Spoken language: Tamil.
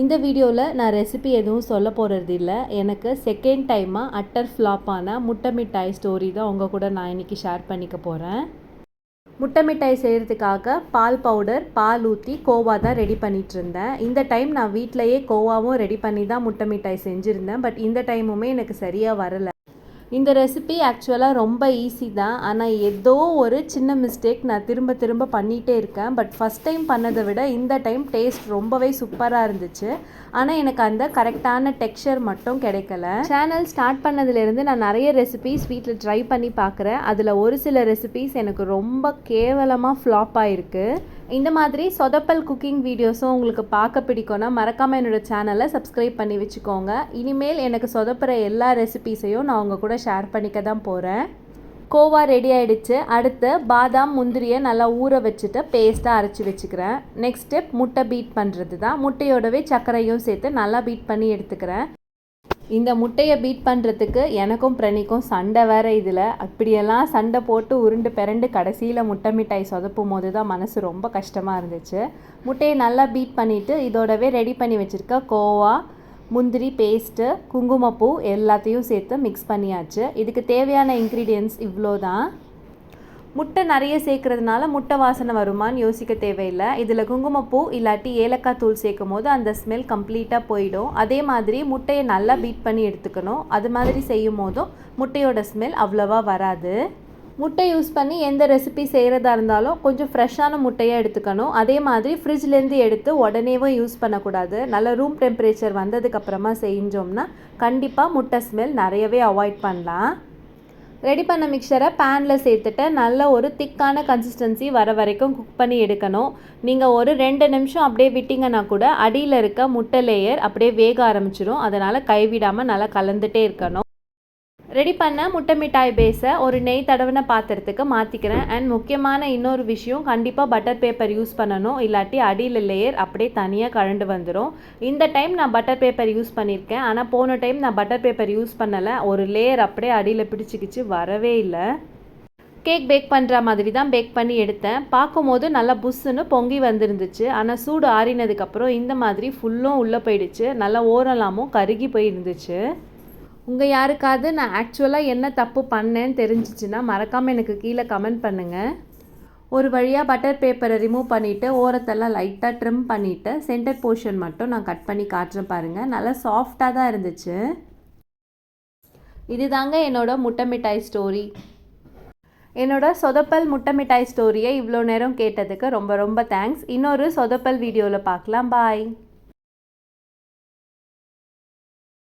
இந்த வீடியோவில் நான் ரெசிபி எதுவும் சொல்ல போகிறது இல்லை எனக்கு செகண்ட் டைமாக அட்டர் ஃப்ளாப்பான முட்டை மிட்டாய் ஸ்டோரி தான் உங்கள் கூட நான் இன்றைக்கி ஷேர் பண்ணிக்க போகிறேன் முட்டை மிட்டாய் செய்கிறதுக்காக பால் பவுடர் பால் ஊற்றி கோவா தான் ரெடி பண்ணிகிட்டு இருந்தேன் இந்த டைம் நான் வீட்டிலையே கோவாவும் ரெடி பண்ணி தான் முட்டை மிட்டாய் செஞ்சுருந்தேன். பட் இந்த டைமுமே எனக்கு சரியாக வரலை. இந்த ரெசிபி ஆக்சுவலாக ரொம்ப ஈஸி தான். ஆனால் ஏதோ ஒரு சின்ன மிஸ்டேக் நான் திரும்ப திரும்ப பண்ணிகிட்டே இருக்கேன். பட் ஃபஸ்ட் டைம் பண்ணதை விட இந்த டைம் டேஸ்ட் ரொம்பவே சூப்பராக இருந்துச்சு. ஆனால் எனக்கு அந்த கரெக்டான டெக்ஸ்சர் மட்டும் கிடைக்கல. சேனல் ஸ்டார்ட் பண்ணதுலேருந்து நான் நிறைய ரெசிபிஸ் வீட்டில் ட்ரை பண்ணி பார்க்குறேன். அதில் ஒரு சில ரெசிபிஸ் எனக்கு ரொம்ப கேவலமாக ஃப்ளாப் ஆகிருக்கு இந்த மாதிரி சொதப்பல் குக்கிங் வீடியோஸும் உங்களுக்கு பார்க்க பிடிக்கும்னா மறக்காமல் என்னோடய சேனலை சப்ஸ்கிரைப் பண்ணி வச்சுக்கோங்க. இனிமேல் எனக்கு சொதப்புற எல்லா ரெசிபீஸையும் நான் உங்கள் கூட ஷேர் பண்ணிக்க தான் போகிறேன் கோவா ரெடி ஆகிடுச்சு அடுத்து பாதாம் முந்திரியை நல்லா ஊற வச்சுட்டு பேஸ்ட்டாக அரைச்சி வச்சுக்கிறேன். நெக்ஸ்ட் ஸ்டெப் முட்டை பீட் பண்ணுறது தான் முட்டையோடவே சர்க்கரையும் சேர்த்து நல்லா பீட் பண்ணி எடுத்துக்கிறேன். இந்த முட்டையை பீட் பண்ணுறதுக்கு எனக்கும் பிரணிக்கும் சண்டை வேறு இதில். அப்படியெல்லாம் சண்டை போட்டு உருண்டு பிறண்டு கடைசியில் முட்டை மிட்டாய் சொதப்பும் போது தான் மனசு ரொம்ப கஷ்டமாக இருந்துச்சு. முட்டையை நல்லா பீட் பண்ணிவிட்டு இதோடவே ரெடி பண்ணி வச்சுருக்க கோவா முந்திரி பேஸ்ட்டு குங்குமப்பூ எல்லாத்தையும் சேர்த்து மிக்ஸ் பண்ணியாச்சு. இதுக்கு தேவையான இன்க்ரீடியன்ஸ் இவ்வளோ தான் முட்டை நிறைய சேர்க்கறதுனால முட்டை வாசனை வருமான்னு யோசிக்க தேவையில்லை. இதில் குங்குமப்பூ இல்லாட்டி ஏலக்காய் தூள் சேர்க்கும் போது அந்த ஸ்மெல் கம்ப்ளீட்டாக போயிடும். அதே மாதிரி முட்டையை நல்லா பீட் பண்ணி எடுத்துக்கணும். அது மாதிரி செய்யும் போதும் முட்டையோட ஸ்மெல் அவ்வளோவா வராது. முட்டை யூஸ் பண்ணி எந்த ரெசிபி செய்கிறதா இருந்தாலும் கொஞ்சம் ஃப்ரெஷ்ஷான முட்டையாக எடுத்துக்கணும். அதே மாதிரி ஃப்ரிட்ஜ்லேருந்து எடுத்து உடனேவும் யூஸ் பண்ணக்கூடாது. நல்ல ரூம் டெம்பரேச்சர் வந்ததுக்கப்புறமா செஞ்சோம்னா கண்டிப்பாக முட்டை ஸ்மெல் நிறையவே அவாய்ட் பண்ணலாம். ரெடி பண்ண மிக்சரை பேனில் சேர்த்துட்டு நல்ல ஒரு திக்கான கன்சிஸ்டன்சி வர வரைக்கும் குக் பண்ணி எடுக்கணும். நீங்கள் ஒரு ரெண்டு நிமிஷம் அப்படியே விட்டிங்கன்னா கூட அடியில் இருக்க முட்டை லேயர் அப்படியே வேக ஆரம்பிச்சிடும் அதனால் கைவிடாமல் நல்லா கலந்துகிட்டே இருக்கணும். ரெடி பண்ண முட்டை மிட்டாய் பேஸை ஒரு நெய் தடவின பாத்திரத்துக்கு மாற்றிக்கிறேன் அண்ட் முக்கியமான இன்னொரு விஷயம் கண்டிப்பாக பட்டர் பேப்பர் யூஸ் பண்ணணும். இல்லாட்டி அடியில் லேயர் அப்படியே தனியாக கழண்டு வந்துடும் இந்த டைம் நான் பட்டர் பேப்பர் யூஸ் பண்ணியிருக்கேன் ஆனால் போன டைம் நான் பட்டர் பேப்பர் யூஸ் பண்ணலை. ஒரு லேயர் அப்படியே அடியில் பிடிச்சிக்கிச்சு வரவே இல்லை. கேக் பேக் பண்ணுற மாதிரி தான் பேக் பண்ணி எடுத்தேன். பார்க்கும்போது நல்லா புஷ்ஷுன்னு பொங்கி வந்துருந்துச்சு. ஆனால் சூடு ஆறினதுக்கப்புறம் இந்த மாதிரி ஃபுல்லும் உள்ளே போயிடுச்சு. நல்லா ஓரலாமும் கருகி போயிருந்துச்சு. உங்கள் யாருக்காவது நான் ஆக்சுவலாக என்ன தப்பு பண்ணேன்னு தெரிஞ்சிச்சுன்னா மறக்காமல் எனக்கு கீழே கமெண்ட் பண்ணுங்கள் ஒரு வழியாக பட்டர் பேப்பரை ரிமூவ் பண்ணிவிட்டு ஓரத்தெல்லாம் லைட்டாக ட்ரிம் பண்ணிவிட்டு சென்டர் போர்ஷன் மட்டும் நான் கட் பண்ணி காட்டுறேன் பாருங்கள் நல்லா சாஃப்டாக தான் இருந்துச்சு. இதுதாங்க என்னோடய முட்டை மிட்டாய் ஸ்டோரி என்னோடய சொதப்பல் முட்டை மிட்டாய் ஸ்டோரியை இவ்வளோ நேரம் கேட்டதுக்கு ரொம்ப ரொம்ப தேங்க்ஸ் இன்னொரு சொதப்பல் வீடியோவில் பார்க்கலாம். பாய்